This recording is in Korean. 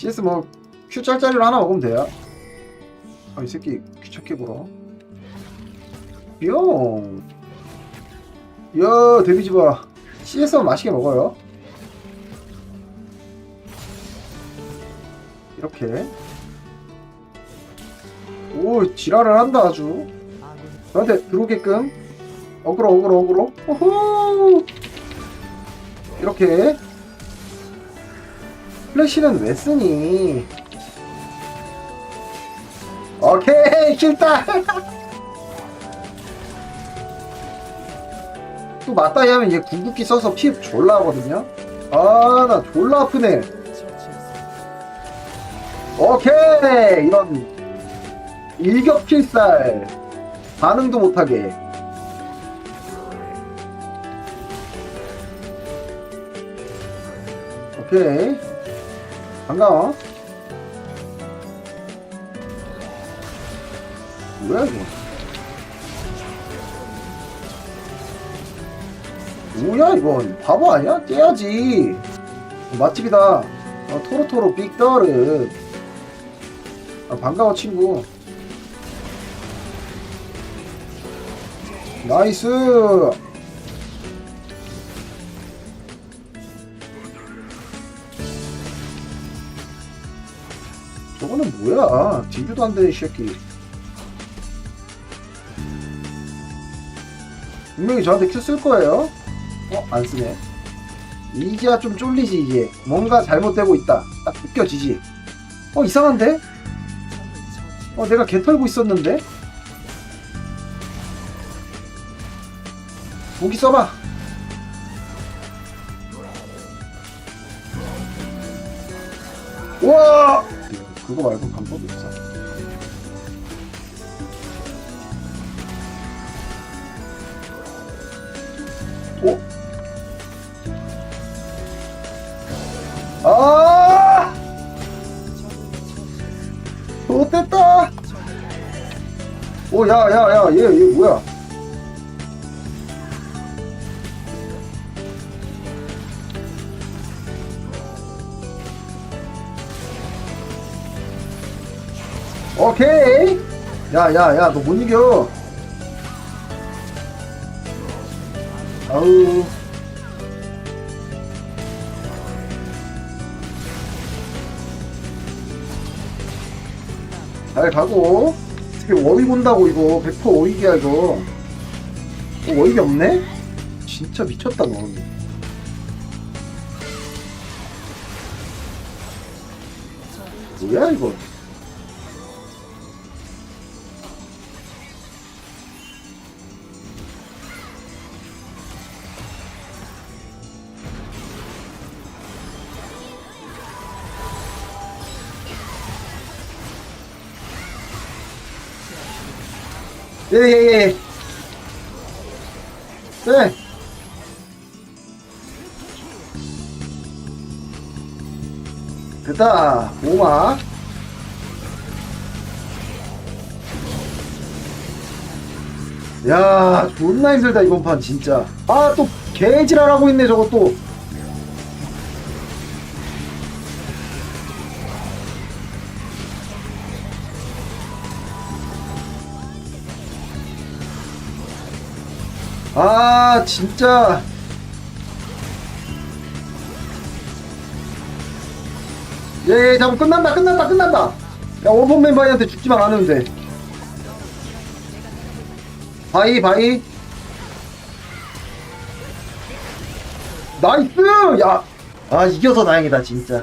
CS 뭐 Q 짤짤이로 하나 먹으면 돼요. 아 이 새끼 귀찮게 굴어. 뿅. 야 데미지 봐. CS는 맛있게 먹어요. 이렇게. 오 지랄을 한다 아주. 저한테 들어오게끔. 어그로 어그로 어그로. 호호. 이렇게. 플래시는 왜 쓰니? 오케이 킬딸 또 맞다이 하면 얘 궁극기 써서 피 졸라 하거든요. 아나 졸라 아프네. 오케이 이런 일격 필살. 반응도 못하게. 오케이 반가워. 뭐야 이거? 뭐야 이건 바보 아니야? 깨야지. 맛집이다. 어, 토로토로 빅더르 아, 반가워 친구. 나이스 저거는 뭐야? 딜교도 안 되는 이 새끼. 분명히 저한테 큐 쓸 거예요. 어? 안 쓰네. 이제야 좀 쫄리지 이게 뭔가 잘못되고 있다. 딱 느껴지지. 어 이상한데? 어 내가 개 털고 있었는데? 무기 써봐. 우와 그거 말고 방법이 없어 오? 아! 못됐다! 오, 야, 야, 야, 얘, 얘 뭐야? 오케이! 야, 야, 야, 너 못 이겨! 아우. 잘 가고. 어떻게 워익 온다고 이거 100% 워익이야 이거. 어, 워익이 없네? 진짜 미쳤다 넌. 뭐야 이거? 예예예. 네. 됐다. 오마. 야, 존나 힘들다 이번 판 진짜. 아, 또 개지랄하고 있네 또. 아, 진짜. 예, 예, 잠깐 끝난다, 끝난다, 끝난다. 야, 원본 멤버한테 죽지만 않으면 돼. 바이, 바이. 나이스! 야, 아, 이겨서 다행이다, 진짜.